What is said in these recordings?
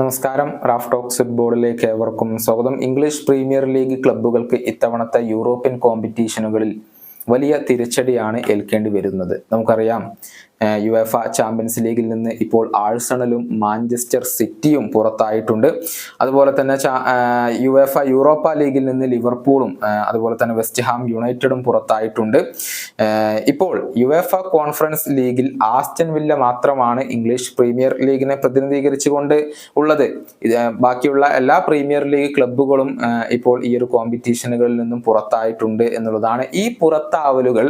നമസ്കാരം. Raf talks ഫുട്ബോളിലേക്ക് ഏവർക്കും സ്വാഗതം. ഇംഗ്ലീഷ് പ്രീമിയർ ലീഗ് ക്ലബ്ബുകൾക്ക് ഇത്തവണത്തെ യൂറോപ്യൻ കോമ്പറ്റീഷനുകളിൽ വലിയ തിരിച്ചടിയാണ് ഏൽക്കേണ്ടി വരുന്നത്. നമുക്കറിയാം യു എഫ ചാമ്പ്യൻസ് ലീഗിൽ നിന്ന് ഇപ്പോൾ ആഴ്സണലും മാഞ്ചസ്റ്റർ സിറ്റിയും പുറത്തായിട്ടുണ്ട്. അതുപോലെ തന്നെ യു എഫ യൂറോപ്പ ലീഗിൽ നിന്ന് ലിവർപൂളും അതുപോലെ തന്നെ വെസ്റ്റ് ഹാം യുണൈറ്റഡും പുറത്തായിട്ടുണ്ട്. ഇപ്പോൾ യു എഫ കോൺഫറൻസ് ലീഗിൽ ആസ്റ്റൻ വില്ല മാത്രമാണ് ഇംഗ്ലീഷ് പ്രീമിയർ ലീഗിനെ പ്രതിനിധീകരിച്ചുകൊണ്ട് ഉള്ളത്. ബാക്കിയുള്ള എല്ലാ പ്രീമിയർ ലീഗ് ക്ലബ്ബുകളും ഇപ്പോൾ ഈ ഒരു കോമ്പറ്റീഷനുകളിൽ നിന്നും പുറത്തായിട്ടുണ്ട് എന്നുള്ളതാണ്. ഈ പുറത്താവലുകൾ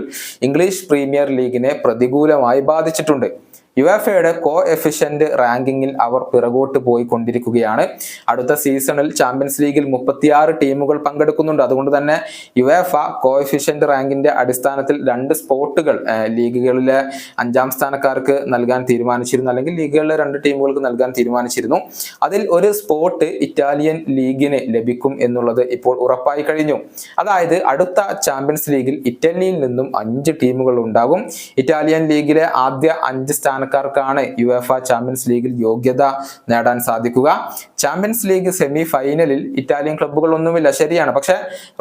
ഇംഗ്ലീഷ് പ്രീമിയർ ലീഗിനെ പ്രതികൂലമായി ബാധിച്ചിട്ടുണ്ട്. യുഎഫയുടെ കോ എഫിഷ്യന്റ് റാങ്കിങ്ങിൽ അവർ പിറകോട്ട് പോയിക്കൊണ്ടിരിക്കുകയാണ്. അടുത്ത സീസണിൽ ചാമ്പ്യൻസ് ലീഗിൽ മുപ്പത്തിയാറ് ടീമുകൾ പങ്കെടുക്കുന്നുണ്ട്. അതുകൊണ്ട് തന്നെ യുഎഫ കോ എഫിഷ്യന്റ് റാങ്കിന്റെ അടിസ്ഥാനത്തിൽ രണ്ട് സ്പോട്ടുകൾ ലീഗുകളിലെ അഞ്ചാം സ്ഥാനക്കാർക്ക് നൽകാൻ തീരുമാനിച്ചിരുന്നു. അല്ലെങ്കിൽ ലീഗുകളിലെ രണ്ട് ടീമുകൾക്ക് നൽകാൻ തീരുമാനിച്ചിരുന്നു. അതിൽ ഒരു സ്പോട്ട് ഇറ്റാലിയൻ ലീഗിന് ലഭിക്കും എന്നുള്ളത് ഇപ്പോൾ ഉറപ്പായി കഴിഞ്ഞു. അതായത് അടുത്ത ചാമ്പ്യൻസ് ലീഗിൽ ഇറ്റലിയിൽ നിന്നും അഞ്ച് ടീമുകൾ ഉണ്ടാകും. ഇറ്റാലിയൻ ലീഗിലെ ആദ്യ അഞ്ച് സ്ഥാനക്കാർക്കാണ് യു എഫ ചാമ്പ്യൻസ് ലീഗിൽ യോഗ്യത നേടാൻ സാധിക്കുക. ചാമ്പ്യൻസ് ലീഗ് സെമി ഫൈനലിൽ ഇറ്റാലിയൻ ക്ലബ്ബുകൾ ഒന്നുമില്ല ശരിയാണ്. പക്ഷെ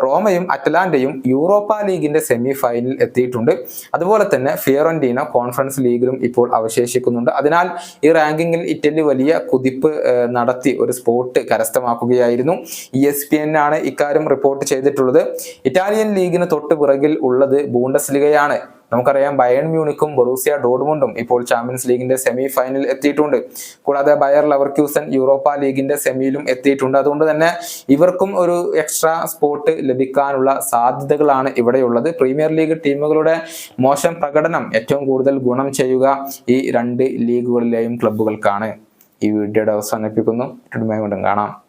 റോമയും അറ്റലാന്റയും യൂറോപ്പ ലീഗിന്റെ സെമി ഫൈനലിൽ എത്തിയിട്ടുണ്ട്. അതുപോലെ തന്നെ ഫിയറന്റീന കോൺഫറൻസ് ലീഗിലും ഇപ്പോൾ അവശേഷിക്കുന്നുണ്ട്. അതിനാൽ ഈ റാങ്കിങ്ങിൽ ഇറ്റലി വലിയ കുതിപ്പ് നടത്തി ഒരു സ്പോട്ട് കരസ്ഥമാക്കുകയായിരുന്നു. ഇ എസ് പി എൻ ആണ് ഇക്കാര്യം റിപ്പോർട്ട് ചെയ്തിട്ടുള്ളത്. ഇറ്റാലിയൻ ലീഗിന് തൊട്ട് പിറകിൽ ഉള്ളത് ബൂണ്ടസ് ലിഗയാണ് നമുക്കറിയാം ബയൺ മ്യൂണിക്കും ബൊറൂസിയ ഡോഡ്മുണ്ടും ഇപ്പോൾ ചാമ്പ്യൻസ് ലീഗിന്റെ സെമി ഫൈനൽ എത്തിയിട്ടുണ്ട്. കൂടാതെ ബയർ ലവർക്യൂസൻ യൂറോപ്പ ലീഗിന്റെ സെമിയിലും എത്തിയിട്ടുണ്ട്. അതുകൊണ്ട് തന്നെ ഇവർക്കും ഒരു എക്സ്ട്രാ സ്പോട്ട് ലഭിക്കാനുള്ള സാധ്യതകളാണ് ഇവിടെയുള്ളത്. പ്രീമിയർ ലീഗ് ടീമുകളുടെ മോശം പ്രകടനം ഏറ്റവും കൂടുതൽ ഗുണം ചെയ്യുക ഈ രണ്ട് ലീഗുകളിലെയും ക്ലബ്ബുകൾക്കാണ് ഈ വീഡിയോയുടെ അവസാനിപ്പിക്കുന്നു. കാണാം.